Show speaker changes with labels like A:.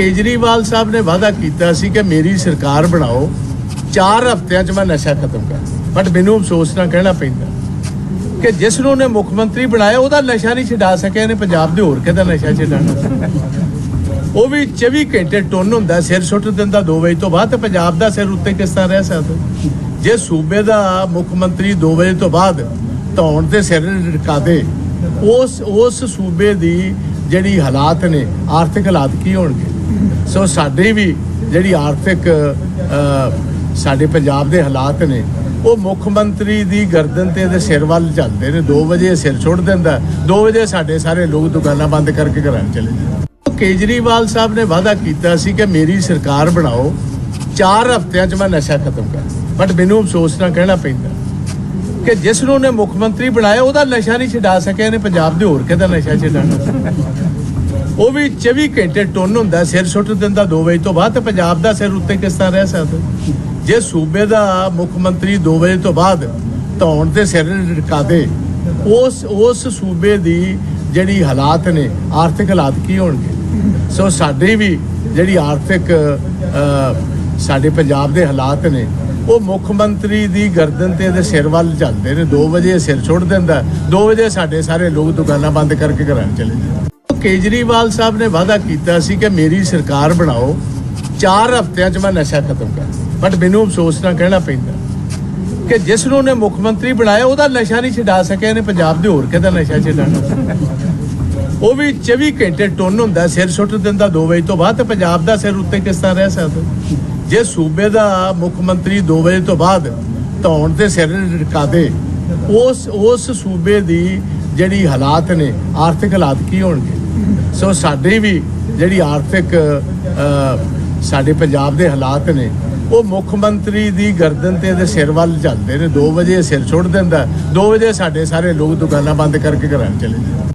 A: ਕੇਜਰੀਵਾਲ ਸਾਹਿਬ ਨੇ ਵਾਅਦਾ ਕੀਤਾ ਸੀ ਕਿ ਮੇਰੀ ਸਰਕਾਰ ਬਣਾਓ। 4 ਹਫ਼ਤਿਆਂ 'ਚ ਮੈਂ ਨਸ਼ਾ ਖਤਮ ਕਰ ਬਟ ਮੈਨੂੰ ਅਫਸੋਸ ਨਾਲ ਕਹਿਣਾ ਪੈਂਦਾ ਕਿ ਜਿਸ ਨੂੰ ਉਹਨੇ ਮੁੱਖ ਮੰਤਰੀ ਬਣਾਇਆ, ਉਹਦਾ ਨਸ਼ਾ ਨਹੀਂ ਛਡਾ ਸਕਿਆ, ਇਹਨੇ ਪੰਜਾਬ ਦੇ ਹੋਰ ਕਿਹਦਾ ਨਸ਼ਾ ਛਡਾਣਾ ਉਹ ਵੀ 24 ਘੰਟੇ ਟੁੰਨ ਹੁੰਦਾ, ਸਿਰ ਸੁੱਟ ਦਿੰਦਾ 2 ਵਜੇ ਤੋਂ ਬਾਅਦ, ਤੇ ਪੰਜਾਬ ਦਾ ਸਿਰ ਉੱਤੇ ਕਿਸ ਤਰ੍ਹਾਂ ਰਹਿ ਸਕਦਾ? ਜੇ ਸੂਬੇ ਦਾ ਮੁੱਖ ਮੰਤਰੀ 2 ਵਜੇ ਤੋਂ ਬਾਅਦ ਧੌਣ ਤੇ ਸਿਰ ਢਕਾ ਦੇ, ਉਸ ਉਸ ਸੂਬੇ ਦੀ ਜਿਹੜੀ ਹਾਲਾਤ ਨੇ, ਆਰਥਿਕ ਹਾਲਾਤ ਕੀ ਹੋਣਗੇ? ਸੋ ਸਾਡੇ ਵੀ ਜਿਹੜੀ ਆਰਥਿਕ ਸਾਡੇ ਪੰਜਾਬ ਦੇ ਹਾਲਾਤ ਨੇ, ਉਹ ਮੁੱਖ ਮੰਤਰੀ ਦੀ ਗਰਦਨ ਤੇ ਇਹਦੇ ਸਿਰ ਵੱਲ ਚੱਲਦੇ ਨੇ। 2 ਵਜੇ ਸਿਰ ਛੁੱਟ ਦਿੰਦਾ 2 ਵਜੇ ਸਾਡੇ ਸਾਰੇ ਲੋਕ ਦੁਕਾਨਾਂ ਬੰਦ ਕਰਕੇ ਘਰਾਂ ਨੂੰ ਚਲੇ ਜਾਂਦੇ ਕੇਜਰੀਵਾਲ ਸਾਹਿਬ ਨੇ ਵਾਅਦਾ ਕੀਤਾ ਸੀ ਕਿ ਮੇਰੀ ਸਰਕਾਰ ਬਣਾਓ। 4 ਹਫ਼ਤਿਆਂ 'ਚ ਮੈਂ ਨਸ਼ਾ ਖਤਮ ਕਰ ਬਟ ਮੈਨੂੰ ਅਫਸੋਸ ਨਾਲ ਕਹਿਣਾ ਪੈਂਦਾ ਕਿ ਜਿਸ ਨੂੰ ਉਹਨੇ ਮੁੱਖ ਮੰਤਰੀ ਬਣਾਇਆ, ਉਹਦਾ ਨਸ਼ਾ ਨਹੀਂ ਛਡਾ ਸਕਿਆ, ਇਹਨੇ ਪੰਜਾਬ ਦੇ ਹੋਰ ਕਿਹਦਾ ਨਸ਼ਾ ਛਡਾਣਾ ਉਹ ਵੀ 24 ਘੰਟੇ ਟੁੰਨ ਹੁੰਦਾ, ਸਿਰ ਸੁੱਟ ਦਿੰਦਾ 2 ਵਜੇ ਤੋਂ ਬਾਅਦ ਤੇ ਪੰਜਾਬ ਦਾ ਸਿਰ ਉੱਤੇ ਕਿਸ ਤਰ੍ਹਾਂ ਰਹਿ ਸਕਦਾ? ਜੇ ਸੂਬੇ ਦਾ ਮੁੱਖ ਮੰਤਰੀ 2 ਵਜੇ ਤੋਂ ਬਾਅਦ ਧੌਣ ਤੇ ਸਿਰ ਢਕਾ ਦੇ, ਉਸ ਉਸ ਸੂਬੇ ਦੀ ਜਿਹੜੀ ਹਾਲਾਤ ਨੇ, ਆਰਥਿਕ ਹਾਲਾਤ ਕੀ ਹੋਣਗੇ? ਸੋ ਸਾਡੇ ਵੀ ਜਿਹੜੀ ਆਰਥਿਕ ਸਾਡੇ ਪੰਜਾਬ ਦੇ ਹਾਲਾਤ ਨੇ, ਉਹ ਮੁੱਖ ਮੰਤਰੀ ਦੀ ਗਰਦਨ ਤੇ ਇਹਦੇ ਸਿਰ ਵੱਲ ਚੱਲਦੇ ਨੇ 2 ਵਜੇ ਸਿਰ ਛੁੱਟ ਦਿੰਦਾ 2 ਵਜੇ ਸਾਡੇ ਸਾਰੇ ਲੋਕ ਦੁਕਾਨਾਂ ਬੰਦ ਕਰਕੇ ਘਰਾਂ ਨੂੰ ਚਲੇ ਜਾਂਦੇ ਕੇਜਰੀਵਾਲ ਸਾਹਿਬ ਨੇ ਵਾਅਦਾ ਕੀਤਾ ਸੀ ਕਿ ਮੇਰੀ ਸਰਕਾਰ ਬਣਾਓ। 4 ਹਫ਼ਤਿਆਂ 'ਚ ਮੈਂ ਨਸ਼ਾ ਖਤਮ ਕਰ ਬਟ ਮੈਨੂੰ ਅਫਸੋਸ ਨਾਲ ਕਹਿਣਾ ਪੈਂਦਾ ਕਿ ਜਿਸ ਨੂੰ ਉਹਨੇ ਮੁੱਖ ਮੰਤਰੀ ਬਣਾਇਆ, ਉਹਦਾ ਨਸ਼ਾ ਨਹੀਂ ਛਡਾ ਸਕਿਆ, ਇਹਨੇ ਪੰਜਾਬ ਦੇ ਹੋਰ ਕਿਹਦਾ ਨਸ਼ਾ ਛਡਾਣਾ ਉਹ ਵੀ 24 ਘੰਟੇ ਟੁੰਨ ਹੁੰਦਾ, ਸਿਰ ਸੁੱਟ ਦਿੰਦਾ 2 ਵਜੇ ਤੋਂ ਬਾਅਦ, ਤੇ ਪੰਜਾਬ ਦਾ ਸਿਰ ਉੱਤੇ ਕਿਸ ਤਰ੍ਹਾਂ ਰਹਿ ਸਕਦਾ? ਜੇ ਸੂਬੇ ਦਾ ਮੁੱਖ ਮੰਤਰੀ 2 ਵਜੇ ਤੋਂ ਬਾਅਦ ਧੌਣ ਤੇ ਸਿਰ ਢਕਾ ਦੇ, ਉਸ ਉਸ ਸੂਬੇ ਦੀ ਜਿਹੜੀ ਹਾਲਾਤ ਨੇ, ਆਰਥਿਕ ਹਾਲਾਤ ਕੀ ਹੋਣਗੇ? ਸੋ ਸਾਡੇ ਵੀ ਜਿਹੜੀ ਆਰਥਿਕ ਸਾਡੇ ਪੰਜਾਬ ਦੇ ਹਾਲਾਤ ਨੇ, ਉਹ ਮੁੱਖ ਮੰਤਰੀ ਦੀ ਗਰਦਨ ਤੇ ਇਹਦੇ ਸਿਰ ਵੱਲ ਚੱਲਦੇ ਨੇ। 2 ਵਜੇ ਸਿਰ ਛੁੱਟ ਦਿੰਦਾ 2 ਵਜੇ ਸਾਡੇ ਸਾਰੇ ਲੋਕ ਦੁਕਾਨਾਂ ਬੰਦ ਕਰਕੇ ਘਰਾਂ ਚਲੇ ਜਾਂਦੇ